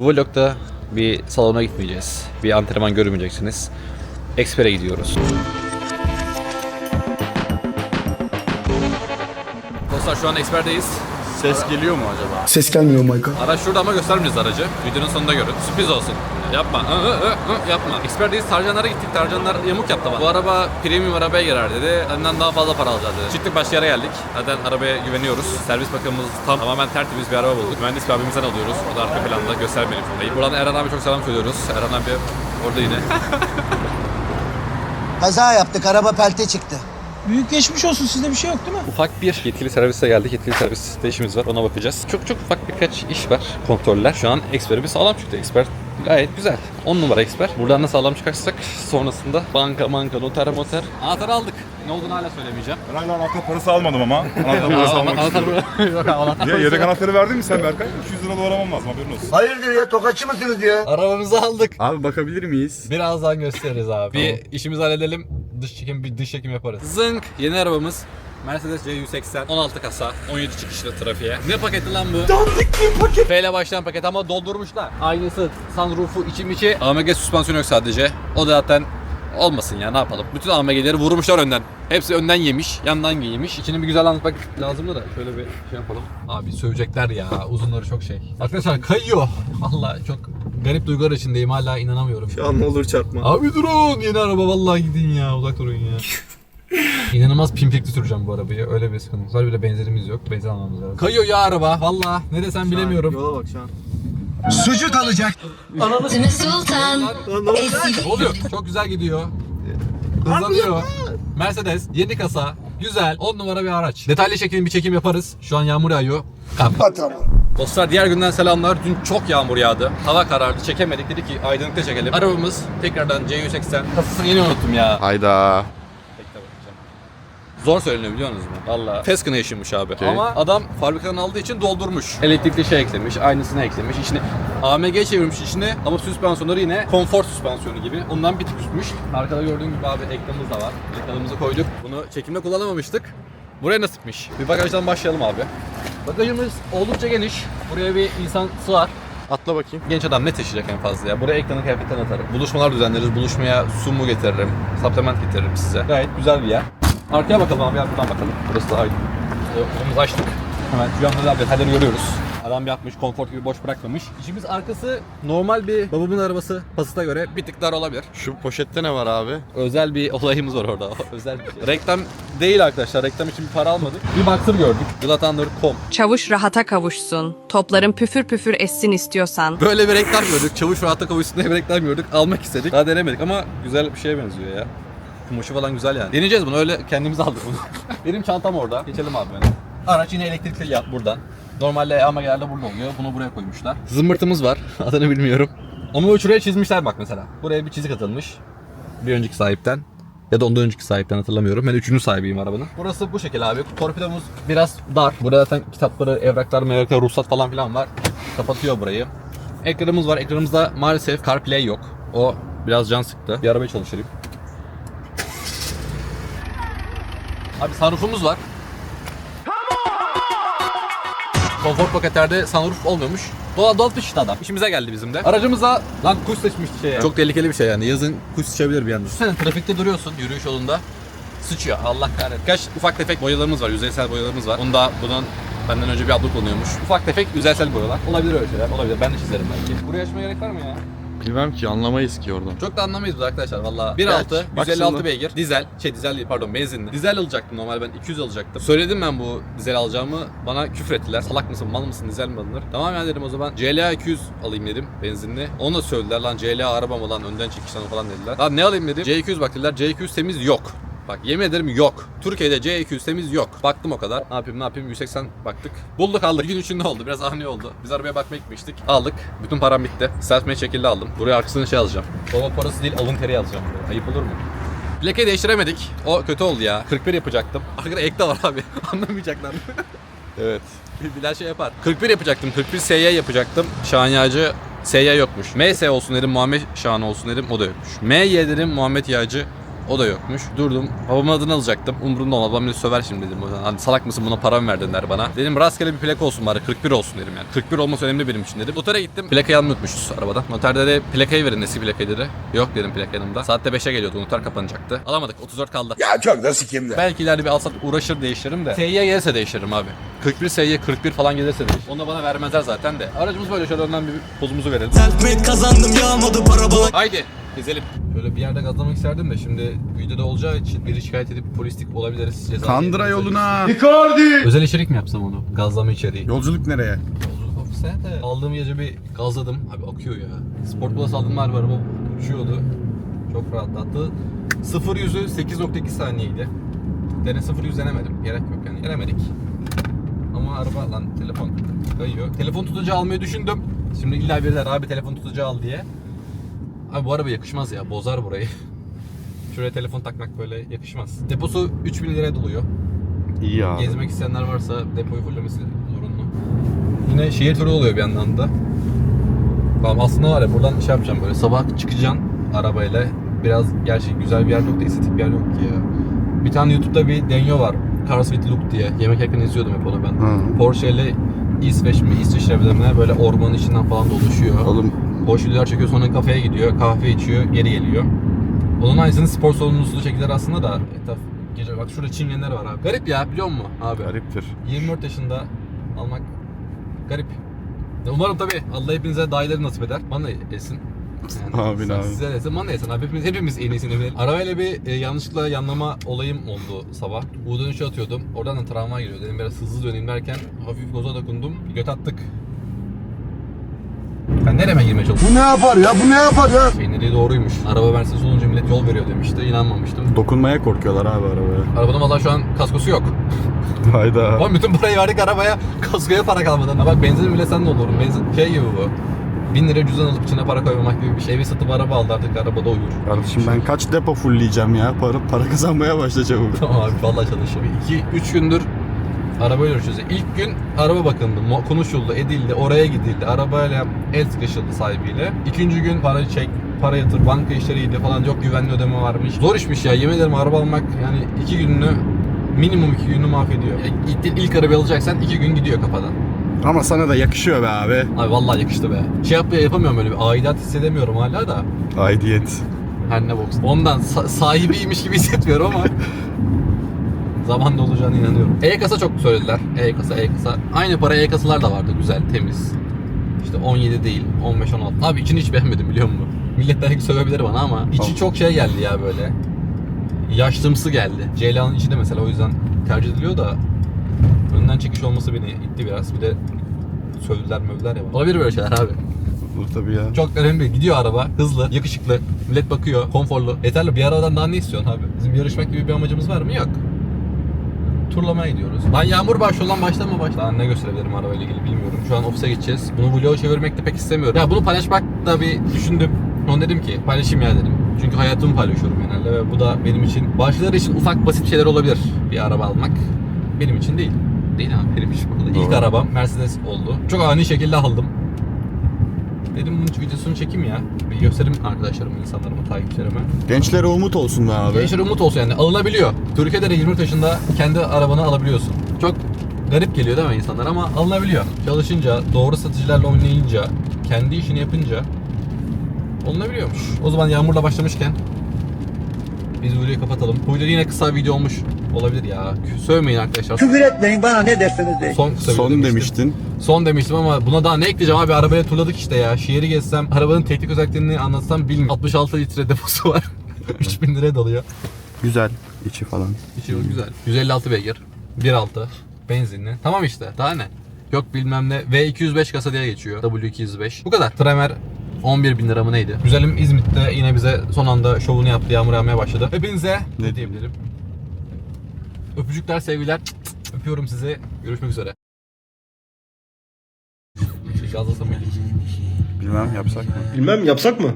Bu vlogda bir salona gitmeyeceğiz. Bir antrenman görmeyeceksiniz. Expert'e gidiyoruz. Dostlar şu an Expert'teyiz. Ses geliyor mu acaba? Ses gelmiyor Mayka. Araç şurada ama göstermeyeceğiz aracı. Videonun sonunda görün. Sürpriz olsun. Yapma. Hı, hı, hı, hı, yapma. Expert'teyiz. Tarcanlara gittik. Tarcanlar yamuk yaptı bana. Bu araba premium arabaya girer dedi. Benden daha fazla para alacağız dedi. Çıktık başka yere geldik. Zaten arabaya güveniyoruz. Servis bakımımız tam tamamen tertemiz bir araba bulduk. Mühendis bir abimizden alıyoruz. O da arka planda göstermeyelim şurayı. Buradan Eren abi çok selam söylüyoruz. Eren abi orada yine. Kaza yaptık, araba pelte çıktı. Büyük geçmiş olsun sizde bir şey yok değil mi? Ufak bir yetkili servise geldik. Yetkili serviste işimiz var. Ona bakacağız. Çok çok ufak birkaç iş var. Kontroller. Şu an Expert'imiz sağlam çıktı. Expert gayet güzel. 10 numara Expert. Buradan da sağlam çıkarsak sonrasında banka manka noter moter. Anahtarı aldık. Ne olduğunu hala söylemeyeceğim. Ben hala anahtar parası almadım ama. Anahtar parası almak istiyorum. Yok anahtar Ya yedek anahtarı verdin mi sen Berkay? 200 lira doğramam lazım haberin olsun. Hayırdır ya, tokatçı mısınız ya? Arabamızı aldık. Abi bakabilir miyiz? Birazdan gösteririz abi. Bir işimizi halledelim. Dış çekim bir dış çekim yaparız. Zınk yeni arabamız. Mercedes C180 16 kasa 17 çıkışlı trafiğe. Ne paketi lan bu? Dandik bir paket. F ile başlayan paket ama doldurmuşlar. Aynısı sunroofu içim içi. AMG süspansiyon yok sadece. O da zaten olmasın ya ne yapalım. Bütün AMG'leri vurmuşlar önden. Hepsi önden yemiş, yandan yemiş. İçini bir güzel anlatmak lazımdı da şöyle bir şey yapalım. Abi sövecekler ya. Uzunları çok şey. Arkadaşlar kayıyor. Allah çok garip duygular içindeyim. Hala inanamıyorum. Ya ne olur çarpma. Abi durun yeni araba vallahi gidin ya uzak durun ya. İnanılmaz pimpikli süreceğim bu arabayı. Öyle bir sıkıntımız var. Bir de benzinimiz yok. Benzin almamız lazım. Kayıyor ya araba. Vallahi ne desem bilemiyorum. Yola bak şu an. Sucuk alacak. Seni sultan Ne oluyor? Çok güzel gidiyor. Hızlanıyor. Mercedes yeni kasa. Güzel. 10 numara bir araç. Detaylı şekilde bir çekim yaparız. Şu an yağmur yağıyor. Dostlar diğer günden selamlar. Dün çok yağmur yağdı. Hava karardı. Çekemedik. Dedik ki aydınlıkta çekelim. Arabamız tekrardan C180. Kasasını yeni unuttum ya. Hayda. Zor söyleniyor biliyor musunuz? Valla. Feskına yaşamış abi. Ama adam fabrikadan aldığı için doldurmuş. Elektrikli şey eklemiş, aynısını eklemiş. İçine AMG çevirmiş içine ama süspansiyonları yine konfor süspansiyonu gibi. Ondan bir tık üstmüş. Arkada gördüğün gibi abi ekranımız da var. Ekranımızı koyduk. Bunu çekimde kullanamamıştık. Buraya nasipmiş. Bir bagajdan başlayalım abi. Bagajımız oldukça geniş. Buraya bir insan sığar. Atla bakayım. Genç adam ne taşıyacak en fazla ya? Buraya ekranı kıyafetten atarım. Buluşmalar düzenleriz. Buluşmaya su mu getiririm. Supplement getiririm size. Gayet güzel bir yer. Arkaya bakalım abi. Gel buradan bakalım. Burası daha iyi. Önümüzü açtık. Hemen şu anda da detayları görüyoruz. Adam yapmış, konfor gibi boş bırakmamış. İçimiz arkası normal bir babamın arabası pasıta göre bir tık dar olabilir. Şu poşette ne var abi? Özel bir olayımız var orada. Özel bir şey. Reklam değil arkadaşlar. Reklam için bir para almadık. Bir baktır gördük. Glatandır.com Çavuş rahata kavuşsun. Topların püfür püfür essin istiyorsan. Böyle bir reklam gördük. Çavuş rahata kavuşsun diye bir reklam gördük. Almak istedik. Daha denemedik ama güzel bir şeye benziyor ya. Kumaşı falan güzel yani. Deneyeceğiz bunu öyle kendimiz aldık bunu. Benim çantam orada. Geçelim abi benim. Araç yine elektrikli yap buradan. Normalde AMG'lerde burada oluyor. Bunu buraya koymuşlar. Zımbırtımız var. Adını bilmiyorum. Onu şuraya çizmişler bak mesela. Buraya bir çizik atılmış. Bir önceki sahipten. Ya da ondan önceki sahipten hatırlamıyorum. Ben üçüncü sahibiyim arabanın. Burası bu şekil abi. Torpidomuz biraz dar. Burada zaten kitapları, evraklar, mevraklar, ruhsat falan filan var. Kapatıyor burayı. Ekranımız var. Ekranımızda maalesef CarPlay yok. O biraz can sıktı. Bir arabayı çalıştırayım. Abi sunroofumuz var. Konfor paketlerde sunroof olmuyormuş. Dola dolmuş işte adam. İşimize geldi bizim de. Aracımıza lan kuş seçmişti şey ya. Çok tehlikeli bir şey yani. Yazın kuş sıçabilir bir anda. Sen trafikte duruyorsun yürüyüş yolunda. Sıçıyor Allah kahretsin. Kaç ufak tefek boyalarımız var. Yüzeysel boyalarımız var. Bunda bunun benden önce bir abla kullanıyormuş. Ufak tefek yüzeysel boyalar. Olabilir öyle şeyler. Olabilir. Ben de çizerim belki. Buraya açmaya gerek var mı ya? Bilmem ki anlamayız ki oradan. Çok da anlamayız biz arkadaşlar valla. 1.6, Bak 156 şimdi. beygir, dizel, şey dizel değil pardon benzinli. Dizel alacaktım normal ben 200 alacaktım. Söyledim ben bu dizel alacağımı bana küfür ettiler. Salak mısın mal mısın dizel mi alınır? Tamam ya dedim o zaman CLA 200 alayım dedim benzinli. Onu da söylediler lan CLA araba mı lan önden çekişten falan dediler. Lan ne alayım dedim. C200 bak dediler C200 temiz yok. Bak yemin ederim yok. Türkiye'de C200 temiz yok. Baktım o kadar. Ne yapayım ne yapayım 180 baktık. Bulduk aldık. Gün içinde oldu. Biraz ani oldu. Biz arabaya bakmaya gitmiştik. Aldık. Bütün param bitti. Selfmade şekilde aldım. Buraya arkasını şey alacağım. Baba parası değil alın teri yazacağım. Ayıp olur mu? Plakayı değiştiremedik. O kötü oldu ya. 41 yapacaktım. Arkada ek de var abi. Anlamayacaklar. evet. Bilal şey yapar. 41 yapacaktım. 41 SY yapacaktım. Şahan Yağcı SY yokmuş. MS olsun dedim Muhammed Şahan olsun dedim o da yokmuş. MY dedim Muhammed Yağcı O da yokmuş. Durdum. Babamın adını alacaktım. Umurumda olmadı. Babam beni söver şimdi dedim. Hani salak mısın buna para mı verdin der bana. Dedim rastgele bir plaka olsun bari. 41 olsun dedim yani. 41 olması önemli benim için dedim. Notere gittim. Plakayı almayı unutmuşuz arabada. Noterde de plakayı verin eski plakayı dedi. Yok dedim plaka yanımda. Saatte 5'e geliyordu. Noter kapanacaktı. Alamadık. 34 kaldı. Ya çok da sikimli. Belki ileride bir alsat uğraşır değiştiririm de. SY gelirse değiştiririm abi. 41 SY 41 falan gelirse değiştiririm. Onu da bana vermezler zaten de. Aracımız böyle şöyle önden bir pozumuzu verelim. Selfmade kazandım yağmadı para bana Haydi gezelim. Şöyle bir yerde gazlamak isterdim de şimdi videoda olacağı için biri şikayet edip polislik olabiliriz. Ceza Kandıra yiyebiliriz. yoluna. Özel içerik mi yapsam onu? Gazlama içeriği. Yolculuk nereye? Yolculuk ofise de aldığım gece bir gazladım. Abi akıyor ya. Sport Plus aldım var araba uçuyordu. Çok rahatlattı. 0 yüzü 8.2 saniyeydi. Dene 0 yüz denemedim. Gerek yok yani. Denemedik. Ama araba lan telefon kayıyor. Telefon tutucu almayı düşündüm. Şimdi illa biriler abi telefon tutucu al diye. Abi bu araba yakışmaz ya. Bozar burayı. Şuraya telefon takmak böyle yakışmaz. Deposu 3000 liraya doluyor. İyi abi. Gezmek isteyenler varsa depoyu fullemesi zorunlu. Yine şehir turu oluyor bir yandan da. Tamam aslında var ya buradan şey yapacağım böyle sabah çıkacaksın arabayla. Biraz gerçi güzel bir yer yok da estetik bir yer yok ki ya. Bir tane YouTube'da bir denyo var. Cars with Look diye. Yemek yerken izliyordum hep onu ben. Hı. Porsche ile İsveç mi İsviçre mi ne böyle ormanın içinden falan dolaşıyor. Oğlum Hoş videolar çekiyor sonra kafeye gidiyor. Kahve içiyor geri geliyor. Onun aynısını spor salonunda çektiler aslında da etraf gece bak şurada çingenler var abi. Garip ya biliyor musun abi? gariptir. 24 yaşında almak garip. Umarım tabii Allah hepinize dahileri nasip eder. Bana yesin. Amin, sen- amin. Size yesin, bana yesin abi. Hepimiz, hepimiz en iyisini bilelim. Arabayla bir e, yanlışlıkla yanlama olayım oldu sabah. U dönüşü atıyordum. Oradan da travma geliyor. Dedim biraz hızlı döneyim derken hafif goza dokundum. Göt attık. Ben nereme girmeye çalıştım? Bu ne yapar ya? Bu ne yapar ya? Peyniri doğruymuş. Araba Mercedes olunca millet yol veriyor demişti. İnanmamıştım. Dokunmaya korkuyorlar abi arabaya. Arabanın valla şu an kaskosu yok. Hayda. Ama bütün parayı verdik arabaya, kaskoya para kalmadan. Ha bak benzin bile sen de olur. Benzin şey gibi bu. 1000 lira cüzdan alıp içine para koymamak gibi bir şey. Evi satıp araba aldı artık arabada uyur. Kardeşim ben kaç depo fullleyeceğim ya? Para, para kazanmaya başla çabuk. Tamam abi vallahi çalışıyor. 2-3 gündür araba görüşüyoruz. İlk gün araba bakındı, konuşuldu, edildi, oraya gidildi. Arabayla el sıkışıldı sahibiyle. İkinci gün para çek, para yatır, banka işleriydi falan çok güvenli ödeme varmış. Zor işmiş ya yemin ederim araba almak yani iki gününü minimum iki gününü mahvediyor. Ya ilk, ilk arabayı alacaksan iki gün gidiyor kafadan. Ama sana da yakışıyor be abi. Abi vallahi yakıştı be. Şey yap yapamıyorum böyle bir aidat hissedemiyorum hala da. Aidiyet. Her ne box. Ondan sa- sahibiymiş gibi hissetmiyorum ama zamanla olacağına inanıyorum. E-kasa çok söylediler. E-kasa, E-kasa. Aynı para E-kasalar da vardı güzel, temiz. İşte 17 değil, 15 16. Abi içini hiç beğenmedim biliyor musun? Millet belki sövebilir bana ama içi Tamam. çok şey geldi ya böyle. Yaşlımsı geldi. Ceylan'ın içi de mesela o yüzden tercih ediliyor da önden çekiş olması beni itti biraz. Bir de sövdüler mövdüler ya. Olabilir böyle şeyler abi. Olur tabii ya. Çok önemli. Gidiyor araba. Hızlı, yakışıklı. Millet bakıyor. Konforlu. Yeterli. Bir arabadan daha ne istiyorsun abi? Bizim yarışmak gibi bir amacımız var mı? Yok. Turlamaya gidiyoruz. Lan yağmur başlıyor lan başlama baş. Daha ne gösterebilirim arabayla ilgili bilmiyorum. Şu an ofise gideceğiz. Bunu vloga çevirmek de pek istemiyorum. Ya bunu paylaşmak da bir düşündüm. Onu dedim ki paylaşayım ya dedim. Çünkü hayatımı paylaşıyorum genelde ve bu da benim için başkaları için ufak basit şeyler olabilir. Bir araba almak. Benim için değil. Değil abi benim. Bu da İlk Doğru. arabam Mercedes oldu. Çok ani şekilde aldım. Dedim bunun videosunu çekeyim ya. Bir göstereyim arkadaşlarıma, insanlarıma, takipçilerime. Gençlere umut olsun be abi. Gençler umut olsun yani alınabiliyor. Türkiye'de de 20 yaşında kendi arabanı alabiliyorsun. Çok garip geliyor değil mi insanlar ama alınabiliyor. Çalışınca, doğru satıcılarla oynayınca, kendi işini yapınca alınabiliyormuş. O zaman yağmurla başlamışken biz videoyu kapatalım. Bu video yine kısa video olmuş olabilir ya. Sövmeyin arkadaşlar. Küfür etmeyin bana ne derseniz deyin. Son Son demiştim. demiştin. Son demiştim ama buna daha ne ekleyeceğim abi arabaya turladık işte ya. Şehri gezsem arabanın teknik özelliklerini anlatsam bilmiyorum. 66 litre deposu var. 3000 liraya dalıyor. Güzel. içi falan. İçi güzel. 156 beygir. 1.6 benzinli. Tamam işte daha ne? Yok bilmem ne. V205 kasa diye geçiyor. W205. Bu kadar. Tremer 11 bin lira mı neydi? Güzelim İzmit'te yine bize son anda şovunu yaptı. Yağmur yağmaya başladı. Hepinize ne Ne diyebilirim? Öpücükler, sevgiler. Cık cık. Öpüyorum sizi. Görüşmek üzere. Bir Gazlasam mıydım? Bilmem yapsak mı? Bilmem yapsak mı?